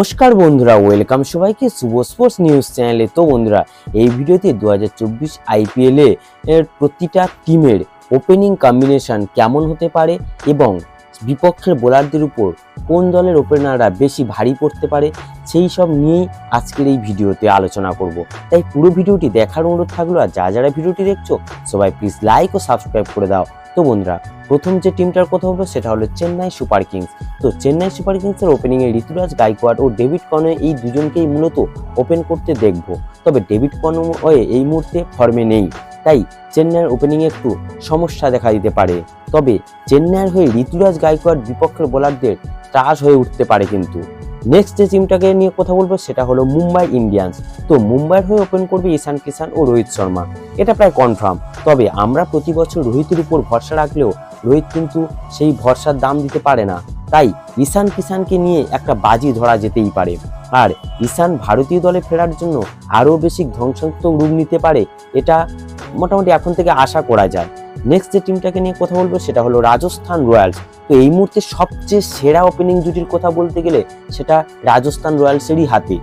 নমস্কার বন্ধুরা, ওয়েলকাম সবাইকে শুভ স্পোর্টস নিউজ চ্যানেলে। তো বন্ধুরা, এই ভিডিওতে দু হাজার চব্বিশ আইপিএলে এর প্রতিটা টিমের ওপেনিং কম্বিনেশন কেমন হতে পারে এবং বিপক্ষের বোলারদের উপর কোন দলের ওপেনাররা বেশি ভারী পড়তে পারে, সেই সব নিয়েই আজকের এই ভিডিওতে আলোচনা করব। তাই পুরো ভিডিওটি দেখার অনুরোধ থাকল, আর যা যারা ভিডিওটি দেখছ, সবাই প্লিজ লাইক ও সাবস্ক্রাইব করে দাও। তো বন্ধুরা, প্রথম যে টিমটার কথা বলব সেটা হলো চেন্নাই সুপার কিংস। তো চেন্নাই সুপার কিংসের ওপেনিংয়ে ঋতুরাজ গাইকোয়াড ও ডেভিড কনওয়ে এই দুজনকেই মূলত ওপেন করতে দেখব। তবে ডেভিড কনওয়ে এই মুহূর্তে ফর্মে নেই, তাই চেন্নাইয়ের ওপেনিংয়ে একটু সমস্যা দেখা দিতে পারে। তবে চেন্নাইয়ের হয়ে ঋতুরাজ গাইকোয়াড বিপক্ষের বোলারদের ত্রাস হয়ে উঠতে পারে কিন্তু। নেক্সট যে টিমটাকে নিয়ে কথা বলব সেটা হলো মুম্বাই ইন্ডিয়ান্স তো মুম্বাইয়ের হয়ে ওপেন করবে ঈশান কিষান ও রোহিত শর্মা। এটা প্রায় কনফার্ম তবে আমরা প্রতি বছর রোহিতের উপর ভরসা রাখলেও রোহিত কিন্তু সেই ভরসার দাম দিতে পারে না। তাই ঈশান কিষানকে নিয়ে একটা বাজি ধরা যেতেই পারে। আর ঈশান ভারতীয় দলে ফেরার জন্য আরও বেশি ধ্বংসাত্মক রূপ নিতে পারে, এটা মোটামুটি এখন থেকে আশা করা যায়। নেক্সট যে টিমটাকে নিয়ে কথা বলব সেটা হলো রাজস্থান রয়্যালস। তো এই মুহূর্তে সবচেয়ে সেরা ওপেনিং জুটির কথা বলতে গেলে সেটা রাজস্থান রয়্যালসেরই হাতে।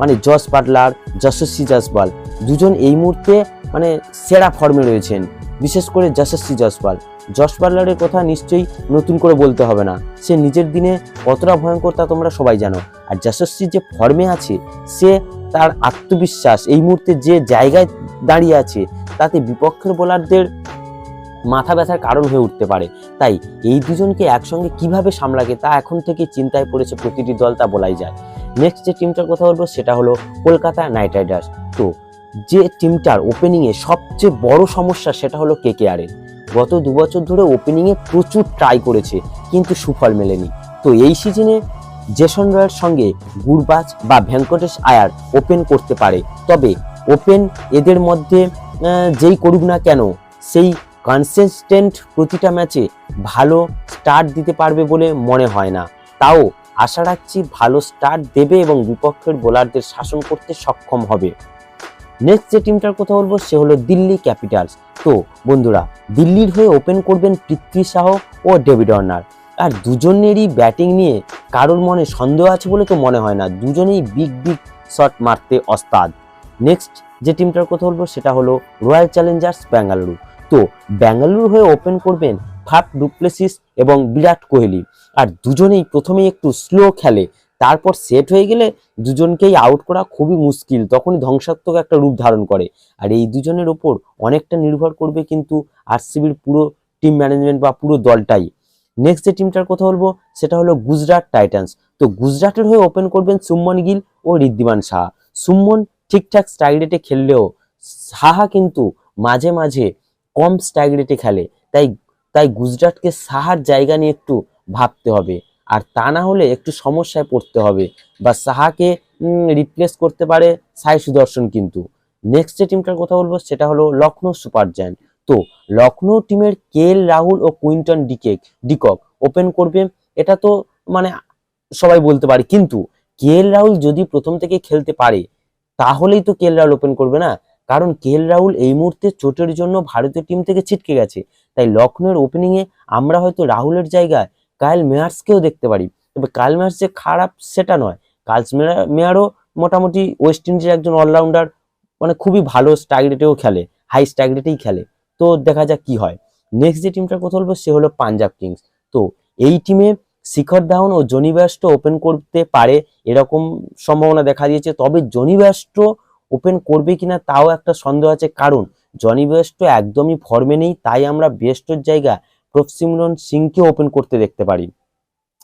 মানে জস বাটলার, যশস্বী জসপাল দুজন এই মুহূর্তে মানে সেরা ফর্মে রয়েছেন। বিশেষ করে যশস্বী জসপাল জস বাটলারের কথা নিশ্চয়ই নতুন করে বলতে হবে না। সে নিজের দিনে কতটা ভয়ঙ্কর তা তোমরা সবাই জানো। আর যশস্বী যে ফর্মে আছে, সে তার আত্মবিশ্বাস, এই মুহূর্তে যে জায়গায় দাঁড়িয়ে আছে, তাতে বিপক্ষের বোলারদের মাথা ব্যথার কারণ হয়ে উঠতে পারে। তাই এই দুজনকে একসঙ্গে কীভাবে সামলাকে তা এখন থেকে চিন্তায় পড়েছে প্রতিটি দল তা বলাই যায়। নেক্সট যে টিমটার কথা বলব সেটা হলো কলকাতা নাইট রাইডার্স তো যে টিমটার ওপেনিংয়ে সবচেয়ে বড় সমস্যা সেটা হলো কেকেআর এর। গত দু বছর ধরে ওপেনিংয়ে প্রচুর ট্রাই করেছে, কিন্তু সুফল মেলেনি। তো এই সিজনে জেসন রয়ের সঙ্গে গুরবাজ বা ভেঙ্কটেশ আয়ার ওপেন করতে পারে। তবে ওপেন এদের মধ্যে যেই করুক না কেন, সেই কনসিস্টেন্ট প্রতিটা ম্যাচে ভালো স্টার্ট দিতে পারবে বলে মনে হয় না। তাও আশা রাখছি ভালো স্টার্ট দেবে এবং বিপক্ষের বোলারদের শাসন করতে সক্ষম হবে। নেক্সট যে টিমটার কথা বলব, সে হলো দিল্লি ক্যাপিটালস তো বন্ধুরা, দিল্লির হয়ে ওপেন করবেন পৃথ্বী শাহ ও ডেভিড ওয়ার্নার। আর দুজনেরই ব্যাটিং নিয়ে কারোর মনে সন্দেহ আছে বলে তো মনে হয় না। দুজনেই বিগ বিগ শট মারতে ওস্তাদ নেক্সট যে টিমটার কথা বলব, সেটা হলো রয়্যাল চ্যালেঞ্জার্স ব্যাঙ্গালুরু। তো ব্যাঙ্গালুরু হয়ে ওপেন করবেন ফাট ডুপ্লেসিস এবং বিরাট কোহলি। আর দুজনেই প্রথমেই একটু স্লো খেলে, তারপর সেট হয়ে গেলে দুজনকেই আউট করা খুবই মুশকিল, তখনই ধ্বংসাত্মক একটা রূপ ধারণ করে। আর এই দুজনের ওপর অনেকটা নির্ভর করবে কিন্তু আরসিবির পুরো টিম ম্যানেজমেন্ট বা পুরো দলটাই। নেক্সট যে টিমটার কথা বলব, সেটা হলো গুজরাট টাইটান্স। তো গুজরাটের হয়ে ওপেন করবেন সুমন গিল ও ঋদ্ধিমান সাহা। সুমন ঠিকঠাক স্ট্রাইক রেটে খেললেও সাহা কিন্তু মাঝে মাঝে কম স্ট্রাইক রেটে খেলে, তাই তাই গুজরাটকে সাহার জায়গা নিয়ে একটু ভাবতে হবে। আর তা না হলে একটু সমস্যায় পড়তে হবে বা সাহাকে রিপ্লেস করতে পারে সাই সুদর্শন কিন্তু। নেক্সট যে টিমটার কথা বলব সেটা হলো লখনৌ সুপার জায়ান্ট। তো, লখনৌ টিমের কে এল, রাহুল ও Quinton de Kock de Kock open করবে, এটা তো মানে সবাই বলতে পারে। কিন্তু কে এল, রাহুল যদি প্রথম থেকে খেলতে পারে, তাহলেই তো কেএল রাহুল ওপেন করবে না। কারণ কে এল রাহুল এই মুহূর্তে চোটের জন্য ভারতীয় টিম থেকে ছিটকে গেছে। তাই লখনৌয়ের ওপেনিংয়ে আমরা হয়তো রাহুলের জায়গায় কায়েল মেয়ার্সকেও দেখতে পারি। তবে কায়েল মেয়ার্স যে খারাপ সেটা নয়। কাল মেয়ারও মোটামুটি ওয়েস্ট ইন্ডিজের একজন অলরাউন্ডার মানে খুবই ভালো স্ট্রাইক রেটেও খেলে হাই স্ট্রাইক রেটেই খেলে। তো দেখা যাক কি হয়। নেক্সট যে টিমটার কথা বলব, সে হলো পাঞ্জাব কিংস তো এই টিমে শিখর ধাওয়ান ও জনি ব্যাস্ট ওপেন করতে পারে, এরকম সম্ভাবনা দেখা দিয়েছে। তবে জনি ব্যাস্ট ওপেন করবে কিনা তাও একটা সন্দেহ আছে। কারণ জনি বেস্টো একদমই ফর্মে নেই, তাই আমরা বেস্টোর জায়গা প্রফসিমরন সিংকে ওপেন করতে দেখতে পারি।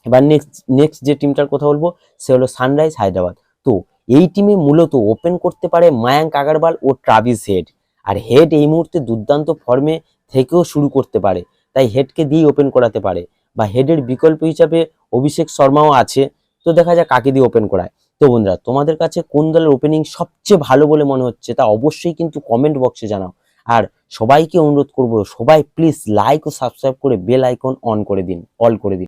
এবার নেক্সট নেক্সট যে টিমটার কথা বলব, সে হলো সানরাইজ হায়দ্রাবাদ। তো এই টিমে মূলত ওপেন করতে পারে মায়াঙ্ক আগারওয়াল ও ট্রাভিস হেড আর হেড এই মুহূর্তে দুর্দান্ত ফর্মে থেকেও শুরু করতে পারে, তাই হেডকে দিয়ে ওপেন করাতে পারে। বা হেডের বিকল্প হিসাবে অভিষেক শর্মাও আছে, তো দেখা যাক কাকে দিয়ে ওপেন করায়। তো বন্ধুরা, তোমাদের কাছে কোন দলের ওপেনিং সবচেয়ে ভালো বলে মনে হচ্ছে তা অবশ্যই কিন্তু কমেন্ট বক্সে জানাও। আর সবাইকে অনুরোধ করব, সবাই প্লিজ লাইক ও সাবস্ক্রাইব করে বেল আইকন অন করে দিন অল করে দিন।